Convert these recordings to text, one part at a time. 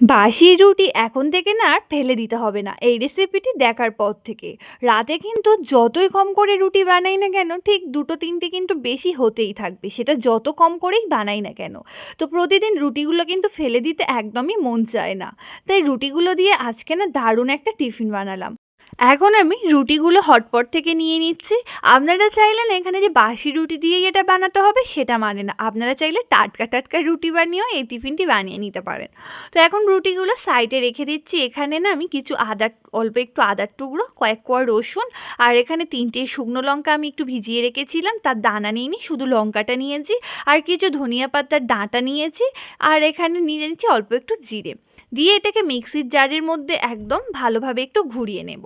বাসি রুটি এখন থেকে না আর ফেলে দিতে হবে না। এই রেসিপিটি দেখার পর থেকে। রাতে কিন্তু যতই কম করে রুটি বানাই না কেন, ঠিক দুটো তিনটে কিন্তু বেশি হতেই থাকবে। সেটা যত কম করেই বানাই না কেন। তো প্রতিদিন রুটিগুলো কিন্তু ফেলে দিতে একদমই মন চায় না। তাই রুটিগুলো দিয়ে আজকে না দারুণ একটা টিফিন বানালাম। এখন আমি রুটিগুলো হটপট থেকে নিয়ে নিচ্ছি। আপনারা চাইলেন এখানে যে বাসি রুটি দিয়েই এটা বানাতে হবে সেটা মানে না। আপনারা চাইলে টাটকা টাটকা রুটি বানিয়েও এই টিফিনটি বানিয়ে নিতে পারেন। তো এখন রুটিগুলো সাইডে রেখে দিচ্ছি। এখানে না আমি কিছু আদা, অল্প একটু আদার টুকরো, কয়েক কোয়া রসুন আর এখানে তিনটে শুকনো লঙ্কা আমি একটু ভিজিয়ে রেখেছিলাম। তার দানা নিয়ে নিই, শুধু লঙ্কাটা নিয়েছি আর কিছু ধনিয়া পাতার ডাঁটা নিয়েছি আর এখানে নিয়ে নিচ্ছি অল্প একটু জিরে। দিয়ে এটাকে মিক্সির জারের মধ্যে একদম ভালোভাবে একটু ঘুরিয়ে নেব।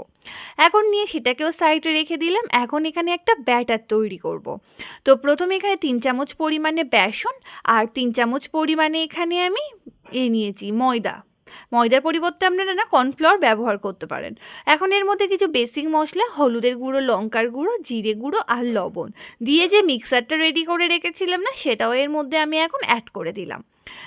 এখন নিয়ে সেটাকেও সাইডে রেখে দিলাম। এখন এখানে একটা ব্যাটার তৈরি করব। তো প্রথমে এখানে তিন চামচ পরিমাণে বেসন আর তিন চামচ পরিমাণে এখানে আমি এ নিয়েছি ময়দা। ময়দার পরিবর্তে আপনারা না কর্নফ্লাওয়ার ব্যবহার করতে পারেন। এখন এর মধ্যে কিছু বেসিক মশলা, হলুদের গুঁড়ো, লঙ্কার গুঁড়ো, জিরে গুঁড়ো আর লবণ। দিয়ে যে মিক্সারটা রেডি করে রেখেছিলাম না, সেটাও এর মধ্যে আমি এখন অ্যাড করে দিলাম।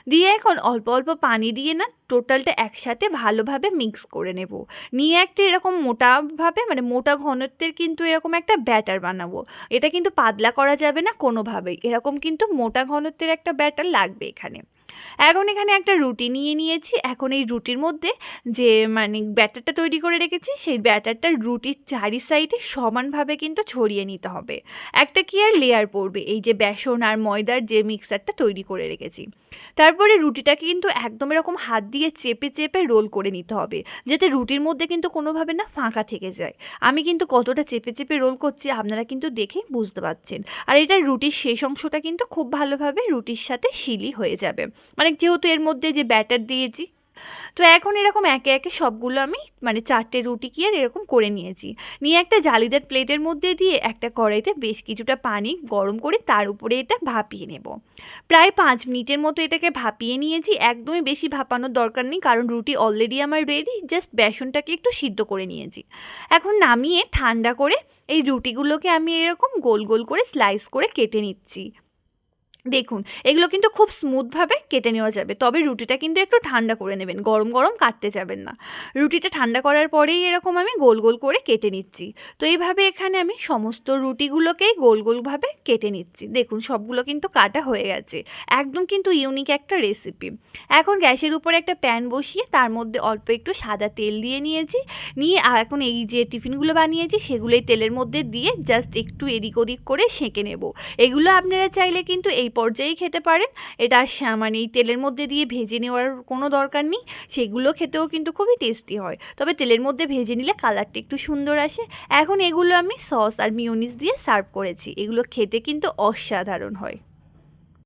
দিয়ে এখন অল্প অল্প পানি দিয়ে না টোটালটা একসাথে ভালোভাবে মিক্স করে নেব। নিয়ে একটা এরকম মোটাভাবে মানে মোটা ঘনত্বের কিন্তু এরকম একটা ব্যাটার বানাবো। এটা কিন্তু পাতলা করা যাবে না কোনোভাবেই। এরকম কিন্তু মোটা ঘনত্বের একটা ব্যাটার লাগবে এখানে। এখন এখানে একটা রুটি নিয়ে নিয়েছি। এখন এই রুটির মধ্যে যে মানে ব্যাটারটা তৈরি করে রেখেছি, সেই ব্যাটারটা রুটির চারি সাইডে সমানভাবে কিন্তু ছড়িয়ে নিতে হবে। একটা কি আর লেয়ার পড়বে? এই যে বেসন আর ময়দার যে মিক্সারটা তৈরি করে রেখেছি। তারপরে রুটিটাকে কিন্তু একদম এরকম হাত দিয়ে চেপে চেপে রোল করে নিতে হবে। যাতে রুটির মধ্যে কিন্তু কোনোভাবে না ফাঁকা থেকে যায়। আমি কিন্তু কতটা চেপে চেপে রোল করছি আপনারা কিন্তু দেখেই বুঝতে পারছেন। আর এটা রুটির শেষ অংশটা কিন্তু খুব ভালোভাবে রুটির সাথে শিলি হয়ে যাবে। মানে যেহেতু এর মধ্যে যে ব্যাটার দিয়েছি, তো এখন এরকম একে একে সবগুলো আমি মানে চারটে রুটি কি আর এরকম করে নিয়েছি। নিয়ে একটা জালিদার প্লেটের মধ্যে দিয়ে একটা কড়াইতে বেশ কিছুটা পানি গরম করে তার উপরে এটা ভাপিয়ে নেব। প্রায় পাঁচ মিনিটের মতো এটাকে ভাপিয়ে নিয়েছি, একদমই বেশি ভাপানোর দরকার নেই কারণ রুটি অলরেডি আমার রেডি জাস্ট বেসনটাকে একটু সিদ্ধ করে নিয়েছি। এখন নামিয়ে ঠান্ডা করে এই রুটিগুলোকে আমি এরকম গোল গোল করে স্লাইস করে কেটে নিচ্ছি। দেখুন, এগুলো কিন্তু খুব স্মুথভাবে কেটে নেওয়া যাবে। তবে রুটিটা কিন্তু একটু ঠান্ডা করে নেবেন, গরম গরম কাটতে যাবেন না। রুটিটা ঠান্ডা করার পরেই এরকম আমি গোল গোল করে কেটে নিচ্ছি। তো এইভাবে এখানে আমি সমস্ত রুটিগুলোকেই গোল গোলভাবে কেটে নিচ্ছি। দেখুন, সবগুলো কিন্তু কাটা হয়ে গেছে। একদম কিন্তু ইউনিক একটা রেসিপি এখন গ্যাসের উপরে একটা প্যান বসিয়ে তার মধ্যে অল্প একটু সাদা তেল দিয়ে নিয়েছি। নিয়ে এখন এই যে টিফিনগুলো বানিয়েছি সেগুলো এই তেলের মধ্যে দিয়ে জাস্ট একটু এদিক ওদিক করে সেঁকে নেব। এগুলো আপনারা চাইলে কিন্তু এই পর্যায়েই খেতে পারেন। এটা মানে এই তেলের মধ্যে দিয়ে ভেজে নেওয়ার কোনো দরকার নেই। সেগুলো খেতেও কিন্তু খুবই টেস্টি হয়। তবে তেলের মধ্যে ভেজে নিলে কালারটা একটু সুন্দর আসে। এখন এগুলো আমি সস আর মিউনিস দিয়ে সার্ভ করেছি। এগুলো খেতে কিন্তু অসাধারণ হয়।